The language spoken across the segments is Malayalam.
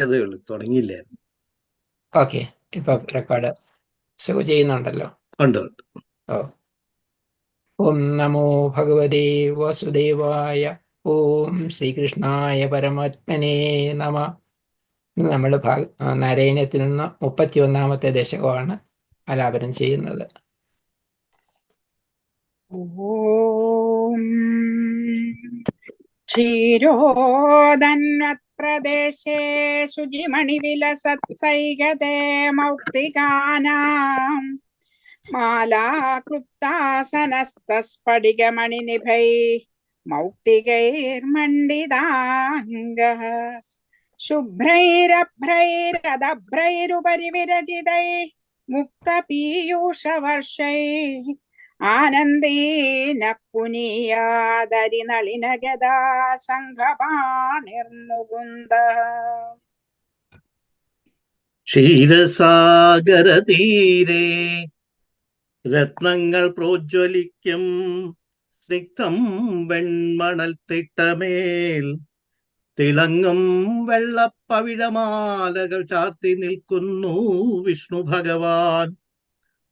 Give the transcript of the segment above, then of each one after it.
അതേ ഉള്ളൂ തുടങ്ങിയില്ലായിരുന്നു ഓക്കെ ഇപ്പൊ റെക്കോർഡ് ഷോ ചെയ്യുന്നുണ്ടല്ലോ. ഉണ്ട് ഉണ്ട്. ഓ. ഓം നമോ ഭഗവതേ വാസുദേവായ ഓം ശ്രീകൃഷ്ണായ പരമാത്മനേ നമ. നമ്മൾ ഭാഗ നാരായണത്തിൽ നിന്ന് മുപ്പത്തി ഒന്നാമത്തെ ദശകമാണ് ആലാപനം ചെയ്യുന്നത്. ഓം प्रदेशेषु जिमणिविलसत्सैगते मौक्तिकानाम् मालाकृप्तासनस्तस्फटिकमणिनिभैः मौक्तिकैर्मण्डिताङ्गः। शुभ्रैरभ्रैरदभ्रैरुपरि विरजितैः मुक्तपीयूषवर्षैः ആനന്ദേന പുനീയാദരിനളിനഗദാ സംഘപാണിർമുകുന്ദ ക്ഷീരസാഗര തീരെ രത്നങ്ങൾ പ്രോജ്വലിക്കും സ്നിഗ്ധം വെൺമണൽ തിട്ടമേൽ തിളങ്ങും വെള്ളപ്പവിഴമാലകൾ ചാർത്തി നിൽക്കുന്നു വിഷ്ണു ഭഗവാൻ.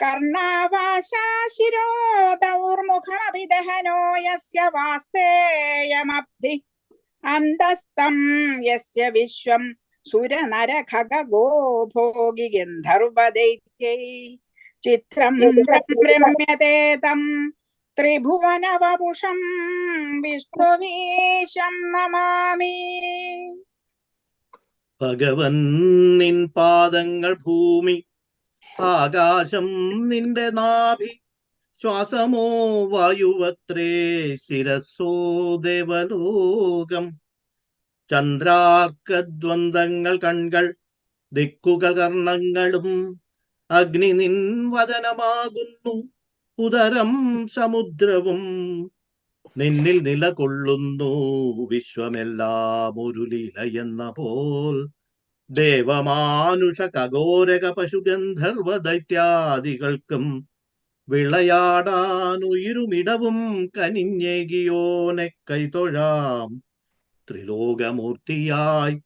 കർണാവാശാശിരോദൗർമുഖാഭിദഹനോ യസ്യ വാസ്തേയമബ്ധി അന്തസ്തം യസ്യ വിശ്വം സുരനരഖഗോ ഭോഗി ഗന്ധർവദൈത്യൈ ചിത്രം രമ്യത്തെ തം ത്രിഭുവനവപുഷം വിഷ്ണുവീശം നമാമി. ഭഗവൻ നിൻ പാദങ്ങൾ ഭൂമി ആകാശം നിന്റെ നാഭി ശ്വാസമോ വായുവത്രേ ശിരസോ ദേവലോകം. ചന്ദ്രാർക്കദ്വന്ദ്ങ്ങൾ കൺകൾ ദിക്കുകൾ കർണങ്ങളും അഗ്നി നിൻ വചനമാകുന്നു. ഉദരം സമുദ്രവും നിന്നിൽ നിലകൊള്ളുന്നു. വിശ്വമെല്ലാം ഒരു ലീല എന്ന പോൽ ദേവമാനുഷ കഗോരക പശുഗന്ധർവ ദൈത്യാദികൾക്കും വിളയാടാനുയിരുമിടവും കനിഞ്ഞേകിയോനെ കൈതൊഴാം. ത്രിലോകമൂർത്തിയായി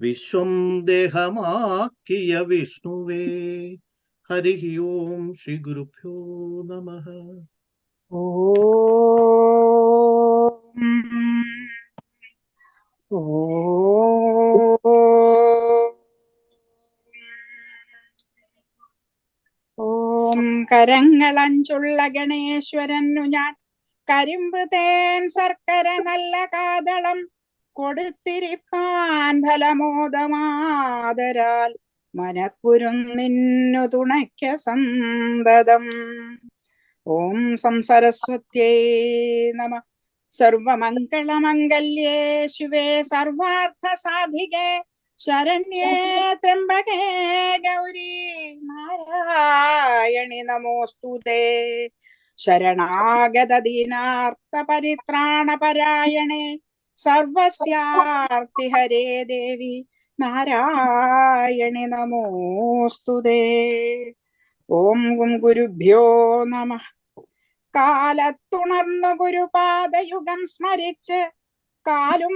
വിശ്വം ദേഹമാക്കിയ വിഷ്ണുവേ. ഹരി ഓം ശ്രീ ഗുരുഭ്യോ നമ ഓം. കരങ്ങളഞ്ചുള്ള ഗണേശ്വരനു ഞാൻ. കരിമ്പ് തേൻ ശർക്കര നല്ല കാതളം കൊടുത്തിരിപ്പാൻ ഫലമോദമാതരാൽ മനക്കുരും നിന്നു തുണയ്ക്ക സന്തതം. ഓം സംസരസ്വത്യേ നമ. സർവമംഗളമംഗല്യേ ശിവേ സർവാർത്ഥ സാധികേ ശരണ്യേ ത്രംബകേ ഗൗരി നാരായണി നമോസ്തുതേ ശരണാഗത ദീനാർത്ഥ പരിത്രാണ പരായണേ. സർവസ്യാർത്തി ഹരേ ദേവി നാരായണി നമോസ്തുതേ ഓം ഗും ഗുരുഭ്യോ നമ. കാലത്തുണർന്നു ഗുരുപാദയുഗം സ്മരിച്ച് കാലും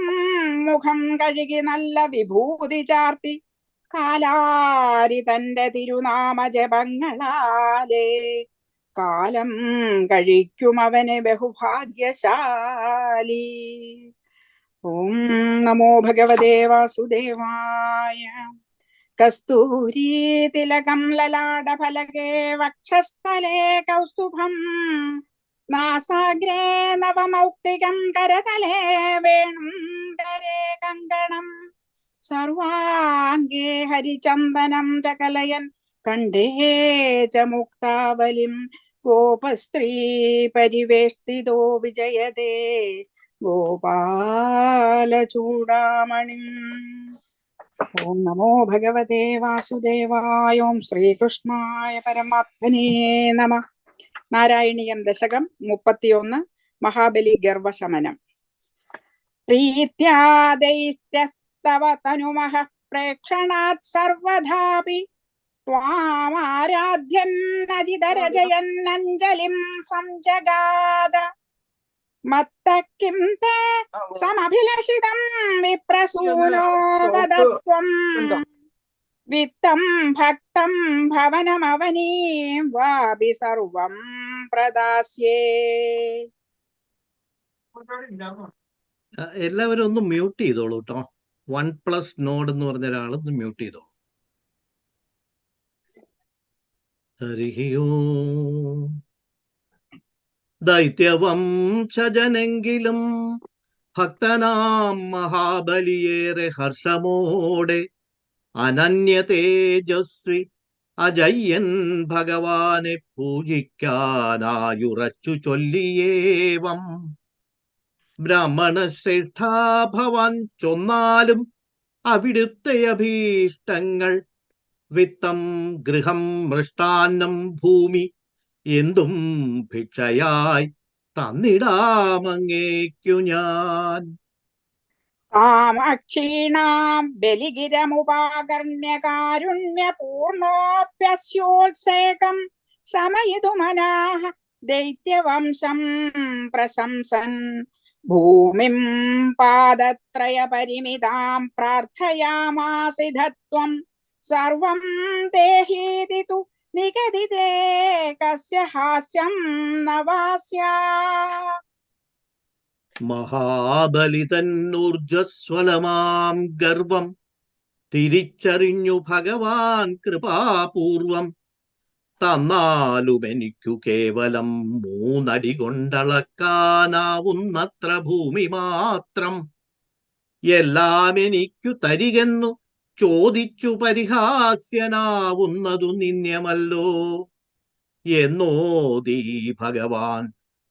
മുഖം കഴുകി നല്ല വിഭൂതി ചാർത്തി. കാലാരി തന്റെ തിരുനാമ ജപങ്ങളാലേ. കാലം കഴിക്കും അവനെ ബഹുഭാഗ്യശാലി. ഓം നമോ ഭഗവദേ വാസുദേവായ. കസ്തൂരി തിലകം ലലാടഫലകേ വക്ഷസ്ഥലേ കൗസ്തുഭം. നാസാഗ്രേ നവമൗക്തികം കരതലേ വേണം കരേ കങ്കണം. സർവാംഗേ ഹരിചന്ദനം ചകലയൻ കണ്ടേ ച മുക്താവലിം ഗോപസ്ത്രീ പരിവേഷ്ടിതോ വിജയതേ. ഗോപാലചൂടാമണിം ഓം നമോ ഭഗവതേ വാസുദേവായ. ശ്രീകൃഷ്ണായ പരമാത്മനേ നമ. നാരായണീയം ദശകം മുപ്പത്തിയൊന്ന് മഹാബലി ഗർവശമനം. പ്രീത്യാദൈസ്തവ തനുമഹ പ്രേക്ഷണാത് സർവധാപി. ത്വാമാരാധ്യന്നജിതരജയന്നഞ്ജലിം സംജഗാദ മത്തക്കിം തേ സമഭിലഷിതം വിപ്രസൂനോ വദത്വം വിത്തം ഭക്തം ഭവനമവനീം വാപി സർവം പ്രദാസ്യേ. എല്ലാവരും ഒന്ന് മ്യൂട്ട് ചെയ്തോളൂ കേട്ടോ വൺ പ്ലസ് നോഡ് എന്ന് പറഞ്ഞ ഒരാൾ ഒന്ന് മ്യൂട്ട് ചെയ്തോളൂ. ഹരിയോ ദൈത്യവംശജനെങ്കിലും ഭക്തനാം മഹാബലിയേറെ ഹർഷമോടെ അനന്യ തേജസ്വി അജയ്യൻ ഭഗവാനെ പൂജിക്കാനായുറച്ചു ചൊല്ലിയേവം. ബ്രാഹ്മണ ശ്രേഷ്ഠാ ഭവാൻ ചൊന്നാലും അവിടുത്തെ അഭീഷ്ടങ്ങൾ വിത്തം ഗൃഹം മൃഷ്ടാന്നം ഭൂമി എന്തും ഭിക്ഷയായി തന്നിടാമങ്ങേക്കു ഞാൻ. कामाक्षीणाम् बलिगिरमुपाकर्ण्य कारुण्यपूर्णोऽप्यस्योत्सेकम् समयितुमनाः दैत्यवंशम् प्रशंसन्। भूमिम् पादत्रयपरिमिताम् प्रार्थयामासि धत्वम् सर्वम् देहीति तु निगदिते നവാസ്യാ മഹാബലിതന്നൂർജസ്വലമാം ഗർവം. തിരിച്ചറിഞ്ഞു ഭഗവാൻ കൃപാപൂർവം. തന്നാലുമെനിക്കു കേവലം മൂന്നടി കൊണ്ടളക്കാനാവുന്നത്ര ഭൂമി മാത്രം. എല്ലാം എനിക്കു തരികെന്നു ചോദിച്ചു പരിഹാസ്യനാവുന്നതു നിന്യമല്ലോ എന്നോദീ ഭഗവാൻ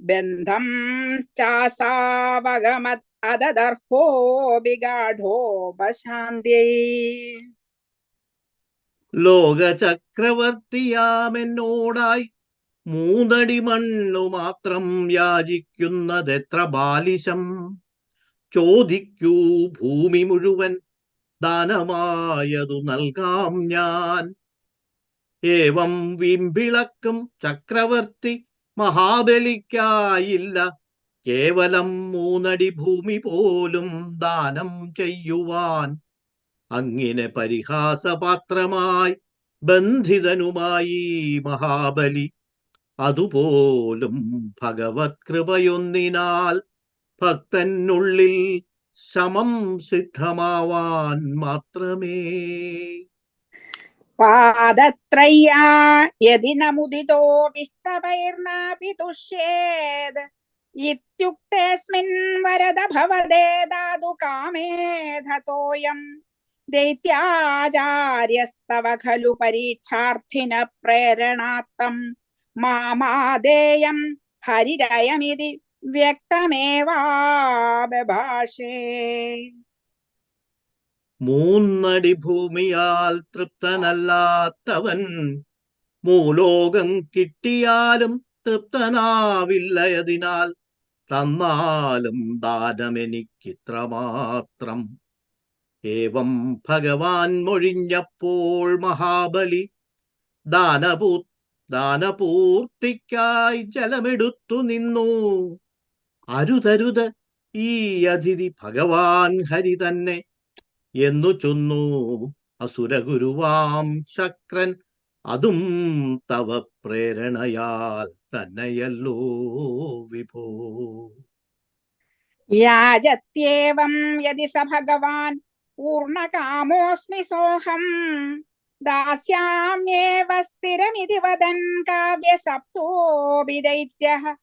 ബന്ധം ചാസാവഗമത് ലോകചക്രവർത്തിയാമെന്നോടായി മൂന്നടി മണ്ണു മാത്രം യാചിക്കുന്നതെത്ര ബാലിശം. ചോദിക്കൂ ഭൂമി മുഴുവൻ ദാനമായതു നൽകാം ഞാൻ. ഏവം വിമ്പിളക്കും ചക്രവർത്തി മഹാബലിക്കായില്ല. കേവലം മൂന്നടി ഭൂമി പോലും ദാനം ചെയ്യുവാൻ അങ്ങിനെ പരിഹാസപാത്രമായി ബന്ധിതനുമായി മഹാബലി. അതുപോലും ഭഗവത് കൃപയൊന്നിനാൽ ഭക്തനുള്ളിൽ ശമം സിദ്ധമാവാൻ മാത്രമേ पादत्रय्या यदि न मुदितो विष्टवैर्नापि तुष्येद् इत्युक्तेऽस्मिन् वरद भवदे दादु कामे कामेधतोऽयम् दैत्याचार्यस्तव खलु परीक्षार्थिन प्रेरणात्तम्। मामादेयम् हरिरयमिति व्यक्तमेवाबभाषे। മൂന്നടി ഭൂമിയാൽ തൃപ്തനല്ലാത്തവൻ മൂലോകം കിട്ടിയാലും തൃപ്തനാവില്ലയതിനാൽ തന്നാലും ദാനമെനിക്കിത്ര മാത്രം ഏവം ഭഗവാൻ മൊഴിഞ്ഞപ്പോൾ മഹാബലി ദാനപൂ ദാനപൂർത്തിക്കായി ജലമെടുത്തു നിന്നു. അരുതരുത് ഈ അതിഥി ഭഗവാൻ ഹരി തന്നെ എന്നു ചൊന്നു. അസുരഗുരുവാം ശക്രൻ. അതും തവ പ്രേരണയാൽ തന്നെയല്ലോ വിഭോ. യാജത്യേവം യതി സ ഭഗവാൻ. പൂർണകാമോസ്മി സോഹം. ദാസ്യാമ്യേവ സ്ഥിരമിതി വദൻ കാവ്യസപ്തോപി ദൈത്യഃ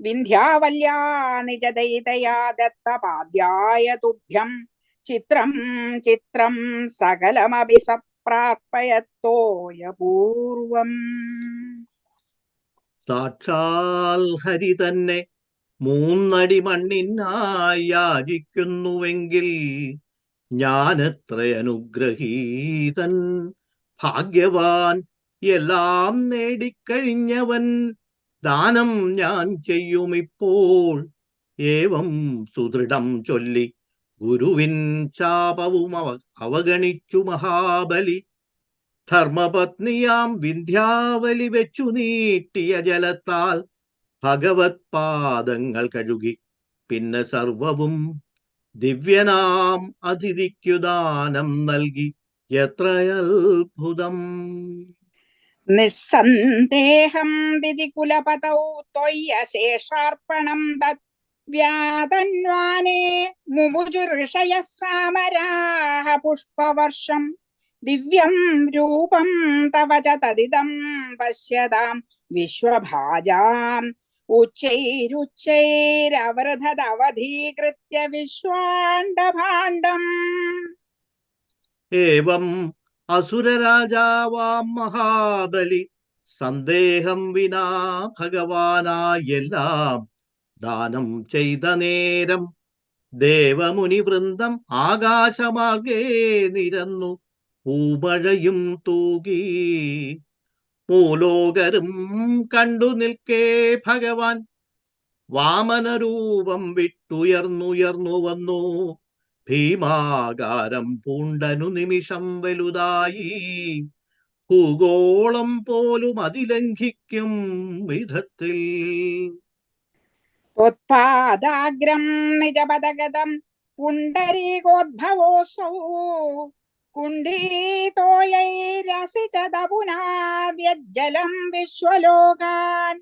വിന്ധ്യാവല്യാ നിജദൈതയാ ദത്തപാദ്യായ തുഭ്യം. ചിത്രം ചിത്രം സകലമപി സപ്രാർപ്പയത്തോയപൂർവം സാക്ഷാൽ ഹരി തന്നെ മൂന്നടി മണ്ണിനായി യാചിക്കുന്നുവെങ്കിൽ ഞാനെത്ര അനുഗ്രഹീതൻ ഭാഗ്യവാൻ എല്ലാം നേടിക്കഴിഞ്ഞവൻ ദാനം ഞാൻ ചെയ്യുമിപ്പോൾ. ഏവം സുദൃഢം ചൊല്ലി ഗുരുവിൻ ശാപവും അവ അവഗണിച്ചു മഹാബലി. ധർമ്മപത്നിയാം വിന്ധ്യാവലി വെച്ചു നീട്ടിയ ജലത്താൽ ഭഗവത് പാദങ്ങൾ കഴുകി. പിന്നെ സർവവും ദിവ്യനാം അതിഥിക്കു ദാനം നൽകി. എത്രയത്ഭുതം നിസ്സന്ദേഹം ദിതി കുലപതൗ ത്വയ്യശേഷാർപ്പണം തത് വ്യാതന്വാനേ മുമുജുഋഷയ സാമരാഹ പുഷ്പവർഷം ദിവ്യം രൂപം തവ ച തദിദം പശ്യതാം വിശ്വഭാജാം. ഉച്ചൈരുച്ചൈരവൃധദവധീകൃത്യ एवम् അസുരരാജാവാം മഹാബലി സന്ദേഹം വിനാ ഭഗവാനായെല്ലാം ദാനം ചെയ്ത നേരം ദേവമുനി വൃന്ദം ആകാശമാർഗേ നിരന്നു പൂമഴയും തൂകി. പൂലോകരും കണ്ടു നിൽക്കേ ഭഗവാൻ. വാമനരൂപം വിട്ടുയർന്നുയർന്നു വന്നു. ഭീമാകാരം പൂണ്ടനു നിമിഷം വലുതായി. ഭൂഗോളം പോലും അതിലംഘിക്കും വിധത്തിൽ. त्वत्पादाग्रं निजपदगतं पुण्डरीकोद्भवोऽसौ। कुण्डीतोयैरसि च दपुनाद्यज्जलं विश्वलोकान्।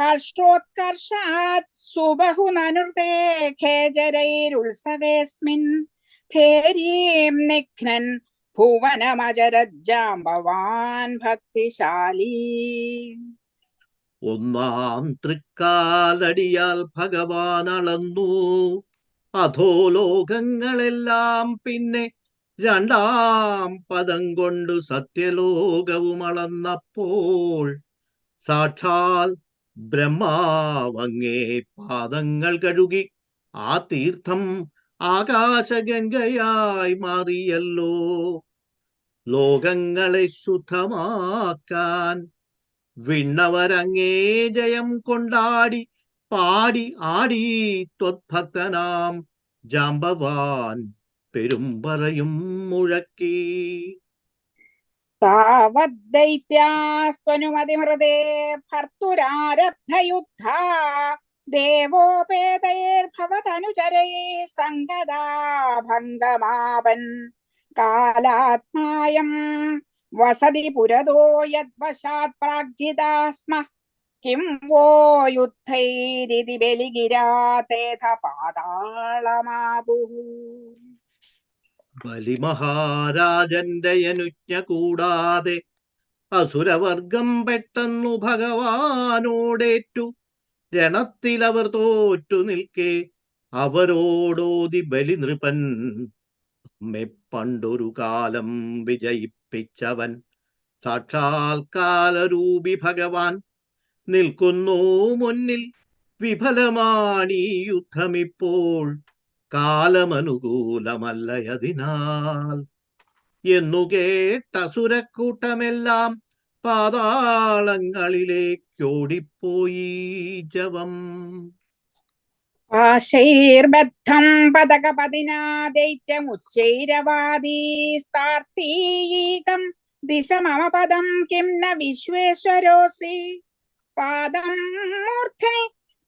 हर्षोत्कर्षात् सुबहुननुते खेजरैरुत्सवेऽस्मिन् निघ्नन् भुवनमजरज्जाम्बवान् भक्तिशाली। ഒന്നാം തൃക്കാലടിയാൽ ഭഗവാൻ അളന്നു. അധോ ലോകങ്ങളെല്ലാം പിന്നെ രണ്ടാം പദം കൊണ്ട് സത്യലോകവും അളന്നപ്പോൾ സാക്ഷാൽ ബ്രഹ്മാവങ്ങേ പാദങ്ങൾ കഴുകി ആ തീർത്ഥം ആകാശഗംഗയായി മാറിയല്ലോ. ലോകങ്ങളെ ശുദ്ധമാക്കാൻ വിണ്ണവരങ്ങേ ജയം കൊണ്ടാടി പാടി ആടി ത്വത്ഭക്തനാം ജാമ്പവാൻ പെരുമ്പറയും മുഴക്കി. താവദ്ദൈത്യാസ്വനുമതിമൃതേ ഭർത്തുരാരബ്ധയുദ്ധ ദേവോപേതയേർഭവതനുചരൈ സംഗതാ ഭംഗമാപൻ കാലാത്മായം വസതി പുരതോ यद्वशात् प्राग्जिता स्मः किं वो युद्धैरिति बलिगिरा तेथ പാതാളമാപുഹു. ബലിമഹാരാജന്റെ അനുജ്ഞ കൂടാതെ അസുരവർഗം പെട്ടെന്നു ഭഗവാനോടേറ്റു. രണത്തിലവർ തോറ്റു നിൽക്കേ അവരോടോതി ബലി നൃപൻ നമ്മെ പണ്ടൊരു കാലം വിജയിപ്പിച്ചവൻ. സാക്ഷാൽ കാലരൂപി ഭഗവാൻ നിൽക്കുന്നു മുന്നിൽ. വിഫലമാണീ യുദ്ധമിപ്പോൾ. കാലമനുകൂലമല്ലയതിനാൽ എന്നു കേട്ടസുരക്കൂട്ടമെല്ലാം പാതാളങ്ങളിലേക്കോടിപ്പോയി ജവം. ആശൈർബദ്ധം പതകപതിനാ ദൈത്യമുച്ചൈരവാദീസ്താർത്തീകം ദിശ മമ പദം കിം ന വിശ്വേശ്വരോസി. പാദം മൂർധനി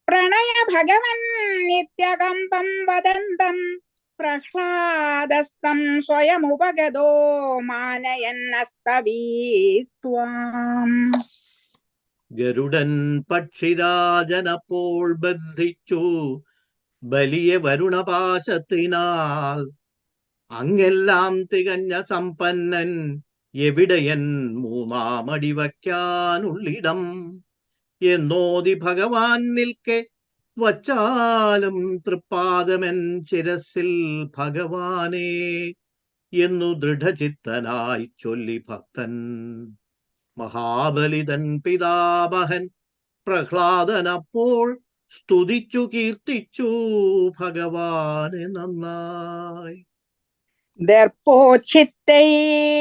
പ്രണയ ഭഗവൻ നിത്യകമ്പം വദന്തം പ്രഹ്ലാദസ്തം സ്വയമുപഗതോ മാനയന്നസ്തവീത്വാം. ഗരുഡൻ പക്ഷിരാജനപ്പോൾ ബന്ധിച്ചു. ബലിയെ വരുണപാശത്തിനാൽ. അങ്ങെല്ലാം തികഞ്ഞ സമ്പന്നൻ എവിടെയൻ മൂന്നാമടി വയ്ക്കാനുള്ളിടം. എന്നോതി ഭഗവാൻ നിൽക്കെ വച്ചാലും തൃപ്പാദമൻ ശിരസിൽ ഭഗവാനെ എന്നു ദൃഢചിത്തനായി ചൊല്ലി ഭക്തൻ. മഹാബലിതൻ പിതാമഹൻ പ്രഹ്ലാദൻ അപ്പോൾ സ്തുതിച്ചു കീർത്തിച്ചു ഭഗവാനെ നന്നായി ദർപ്പോച്ഛിത്തൈ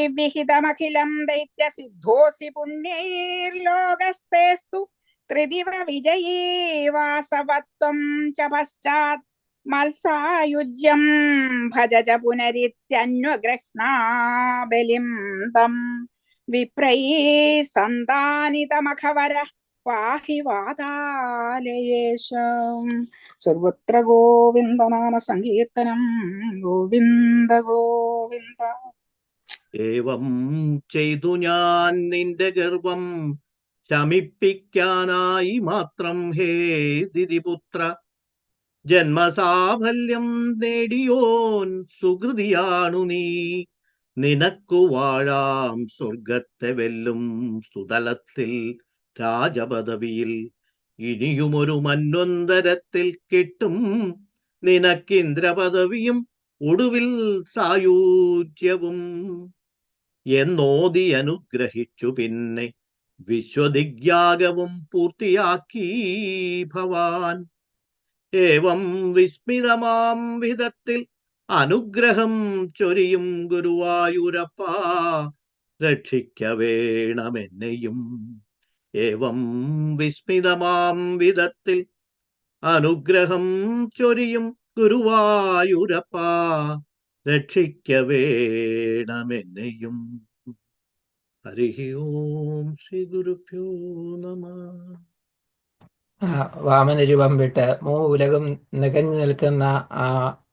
വിഹിതമഖിലം ദൈത്യസിദ്ധോസി പുണ്യൈർലോകസ്തേസ്തു ത്രിദിവ വിജയേ വാസവത്വം ച പശ്ചാത് മത്സായുജ്യം ഭജജ പുനരിത്യന്വഗൃഹ്ണാ ബലിം തം വിപ്രൈ സന്താനിതമഖവരഃ പാഹി വാതാലയേശം. സർവത്ര ഗോവിന്ദനാമ സങ്കീർത്തനം ഗോവിന്ദ ഗോവിന്ദ. ഏവം ചെയ്തു ഞാൻ നിന്റെ ഗർവം. ശമിപ്പിക്കാനായി മാത്രം ഹേ ദിതിപുത്ര ജന്മസാഫല്യം നേടിയോൻ സുഹൃതിയാണു നീ. നിനക്കു വാഴാം സ്വർഗത്തെ വെല്ലും സുതലത്തിൽ രാജപദവിയിൽ ഇനിയുമൊരു മന്വന്തരത്തിൽ കിട്ടും. നിനക്കിന്ദ്രപദവിയും ഒടുവിൽ സായൂജ്യവും. എന്നോതി അനുഗ്രഹിച്ചു പിന്നെ വിശ്വദിഗ്യാഗവും പൂർത്തിയാക്കി ഭവാൻ. ഏവം വിസ്മിതമാം വിധത്തിൽ അനുഗ്രഹം ചൊരിയും ഗുരുവായൂരപ്പ. രക്ഷിക്ക വേണമെന്നെയും ഏവം വിസ്മിതമാം വിധത്തിൽ അനുഗ്രഹം ചൊരിയും ഗുരുവായൂരപ്പ രക്ഷിക്ക വേണമെന്നെയും. ഹരി ഓം ശ്രീ ഗുരുഭ്യോ നമ. ആ വാമനരൂപം വിട്ട് മൂ ഉലകം നികഞ്ഞു നിൽക്കുന്ന ആ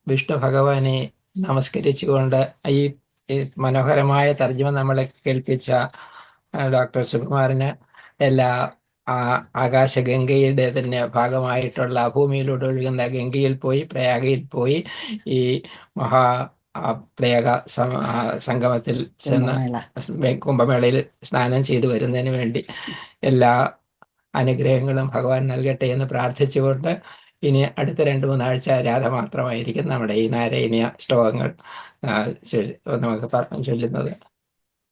വിഷ്ണു ഭഗവാനെ നമസ്കരിച്ചുകൊണ്ട് ഈ മനോഹരമായ തർജമ നമ്മളെ കേൾപ്പിച്ച ഡോക്ടർ സുകുമാരന് എല്ലാ ആ ആകാശഗംഗയുടെ തന്നെ ഭാഗമായിട്ടുള്ള ഭൂമിയിലൂടെ ഒഴുകുന്ന ഗംഗയിൽ പോയി പ്രയാഗയിൽ പോയി ഈ മഹാ പ്രയാഗ സംഗമത്തിൽ ചെന്ന് കുംഭമേള. കുംഭമേളയിൽ സ്നാനം ചെയ്തു വരുന്നതിന് വേണ്ടി എല്ലാ അനുഗ്രഹങ്ങളും ഭഗവാൻ നൽകട്ടെ എന്ന് പ്രാർത്ഥിച്ചുകൊണ്ട് ഇനി അടുത്ത രണ്ട് മൂന്നാഴ്ച രാധ മാത്രമായിരിക്കും നമ്മുടെ ഈ നാരായണീയ ശ്ലോകങ്ങൾ നമുക്ക് പറഞ്ഞു ചൊല്ലുന്നത്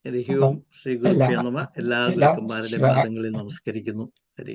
ഹരി ഓം ശ്രീ ഗുരുഭ്യോ നമ എല്ലാ ഗുരുക്കന്മാരുടെ പാദങ്ങളിൽ നമസ്കരിക്കുന്നു. ഹരി